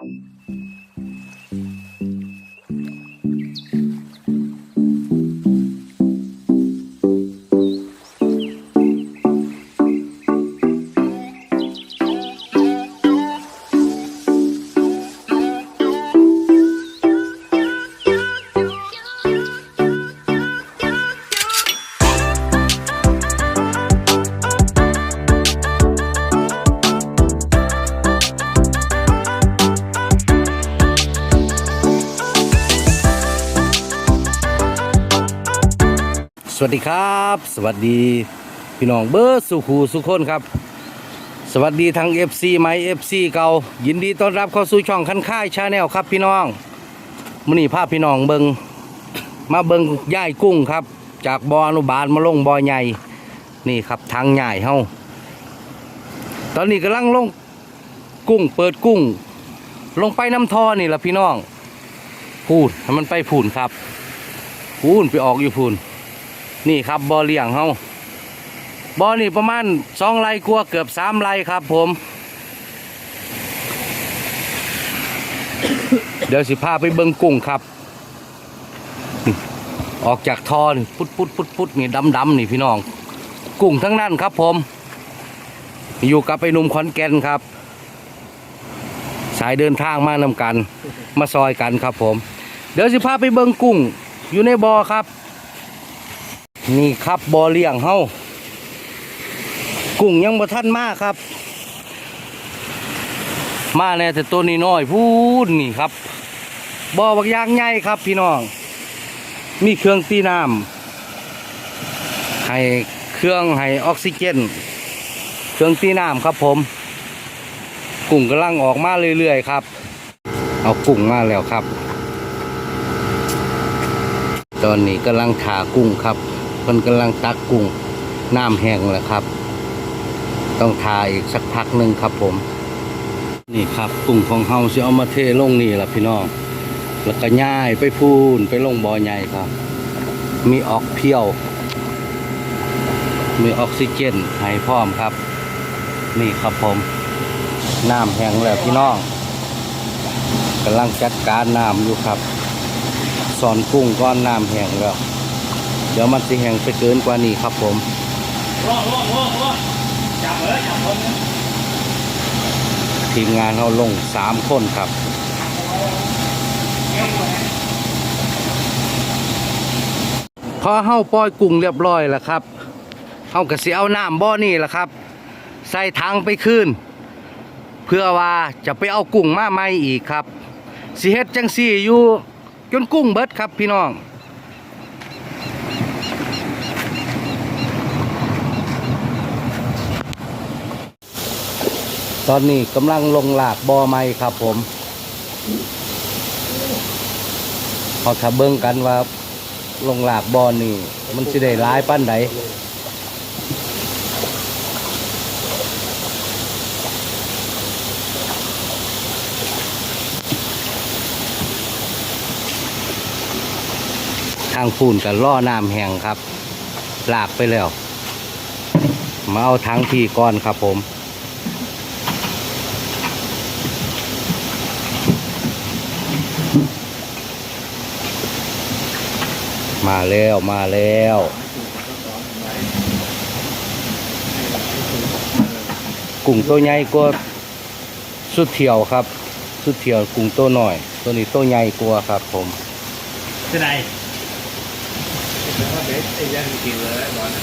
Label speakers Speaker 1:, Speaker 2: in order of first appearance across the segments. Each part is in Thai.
Speaker 1: Thank you. วัสดีครับ สวัสดีพี่น้องเบอร์สุขูสุขคนครับ สวัสดีทั้ง FC ไหม FC เก่ายินดีต้อนรับเข้าสู่ช่องคันค่ายชาแนลครับพี่น้องมื้อนี้พาพพี่น้องเบิงมาเบิงย่ายกุ้งครับ จากบออนุบาลมาลงบอใหญ่นี่ครับทางใหญ่เฮาตอนนี้กำลังลงกุ้งเปิดกุ้ง ลงไปน้ำท่อนี่ละพี่น้องพูดให้มันไปพูนครับพูนไปออกอยู่พูน นี่ครับบ่อเลี้ยงเฮาบ่อนี่ประมาณสองไร่กว่าเกือบสามไร่ครับ ผม เดี๋ยวสิพาไปเบิ่งกุ้งครับ ออกจากท่อนี่พุดพุดพุดพุดนี่ดำดำนี่พี่น้อง กุ้งทั้งนั้นครับ ผม อยู่กับไอ้นุ่มขอนแก่นครับ สายเดินทางมานำกัน มาซอยกันครับ ผม เดี๋ยวสิพาไปเบิ่งกุ้งอยู่ในบ่อครับ นี่ครับบอเลี้ยงเฮากุ้งยังบ่ทันมากครับ มาแน่แต่ตัวนี้น้อยพูดนี่ครับบอบักยางใหญ่ครับพี่น้อง มีเครื่องตีน้ำให้เครื่องให้ออกซิเจน เครื่องตีน้ำครับผม กุ้งกำลังออกมาเรื่อยๆครับ เอากุ้งมาแล้วครับ ตอนนี้กำลังถากุ้งครับ เพิ่นกำลังตักกุ้งน้ำแห้งแล้วครับ ต้องทาอีกสักพักหนึ่งครับผม นี่ครับกุ้งของเฮาสิเอามาเทลงนี่แหละพี่น้องแล้วก็ย่ายไปพูนไปลงบ่อใหญ่ครับ มีออกเพียว มีออกซิเจนให้พร้อมครับ นี่ครับผมน้ำแห้งแล้วพี่น้องกำลังจัดการน้ำอยู่ครับสอนกุ้งก้อนน้ำแห้งแล้ว เดี๋ยวมันสิแห้งไปเกินกว่านี้ครับผม
Speaker 2: รอรอรอรอจับเลยจับคน
Speaker 1: ทีมงานเราลงสามคนครับพอเฮาปล่อยกุ้งเรียบร้อยแล้วครับเฮาก็สิเอาน้ำบ่อนี่แหละครับ ใส่ถังไปคืนเพื่อว่าจะไปเอากุ้งมาใหม่อีกครับสิเฮ็ดจังซี่อยู่จนกุ้งเบิดครับพี่น้อง ตอนนี้กำลังลงหลากบอไม้ครับผมเขาถ้าเบิ่งกันว่า ลงหลากบอนี่ มันสิได้ร้ายปั้นใดทางพูนกับล่อน้ำแห้งครับ หลากไปแล้ว มาเอาทั้งทีก่อนครับผม มาแล้วมาแล้วกุ้งตัวใหญ่กว่าสุดเที่ยวครับ สุดเที่ยวกุ้งตัวหน่อย ตัวนี้ตัวใหญ่กว่าครับผม
Speaker 2: ที่ไหนเบสไอ้ยังกินเลยบอล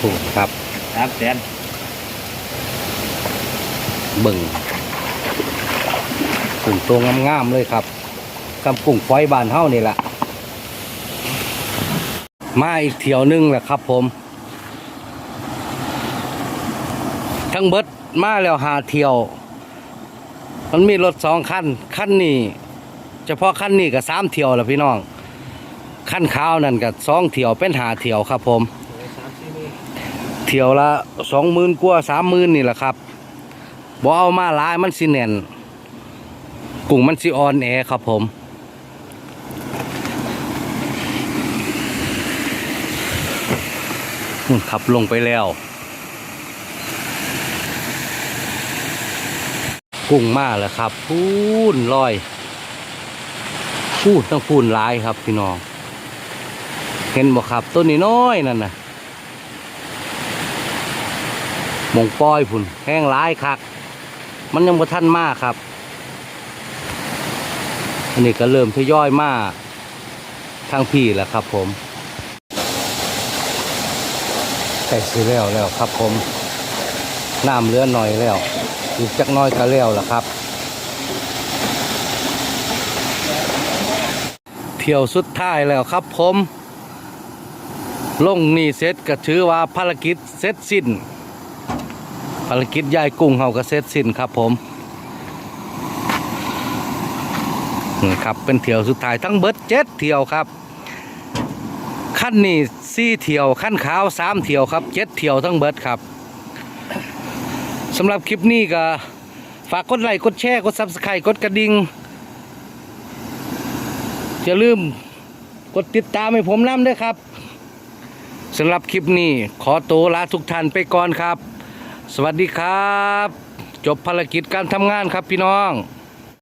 Speaker 1: กุ้งครับ
Speaker 2: ครับแดน
Speaker 1: เบิ่งกุ้งตัวงามๆเลยครับกำกุ้งฝอยบานเฮ้านี่แหละมาอีกเที่ยวหนึงแหละครับผม ทั้งเบิดมาแล้วหาเที่ยว มันมีรถสองคันคันนี้เฉพาะคันนี้ก็สามเที่ยวแล้วพี่น้องคันขาวนั่นก็สองเที่ยวเป็นหาเที่ยวครับผมเที่ยวละสองหมื่นกว่าสามหมื่นนี่แหละครับ บ่เอามาลายมันสิแน่นกุ้งมันสิออนแอครับผมขับลงไปแล้ว กุ้งมาแล้วครับ พูนลอย พูนต้องพูนลายครับพี่น้อง เห็นบ่ครับต้นนี้น้อยนั่นนะมงป้อยพุ่นแห้งลายคัก มันยังบ่ทันมากครับ อันนี้ก็เริ่มทยอยมากทางพี่แล้วครับผมใกล้สิแล้วแล้วครับผมน้ำเลือหน่อยแล้วอีกจักน้อยก็แล้วล่ะครับ เที่ยวสุดท้ายแล้วครับผม ลงนี่เสร็จก็ถือว่าภารกิจเสร็จสิ้น ภารกิจยายกุ้งเฮาก็เสร็จสิ้นครับผมนี่ครับเป็นเที่ยวสุดท้ายทั้งเบิดเจ็ดเที่ยวครับขั้นนี้สี่เที่ยวขั้นขาวสามเที่ยวครับเจ็ดเที่ยวทั้งเบิดครับสำหรับคลิปนี้ก็ฝากกดไลค์กดแชร์กดซับสไครต์กดกระดิ่งอย่าลืมกดติดตามให้ผมน้ำด้วยครับสำหรับคลิปนี้ขอตัวลาทุกท่านไปก่อนครับ สวัสดีครับ จบภารกิจการทำงานครับพี่น้อง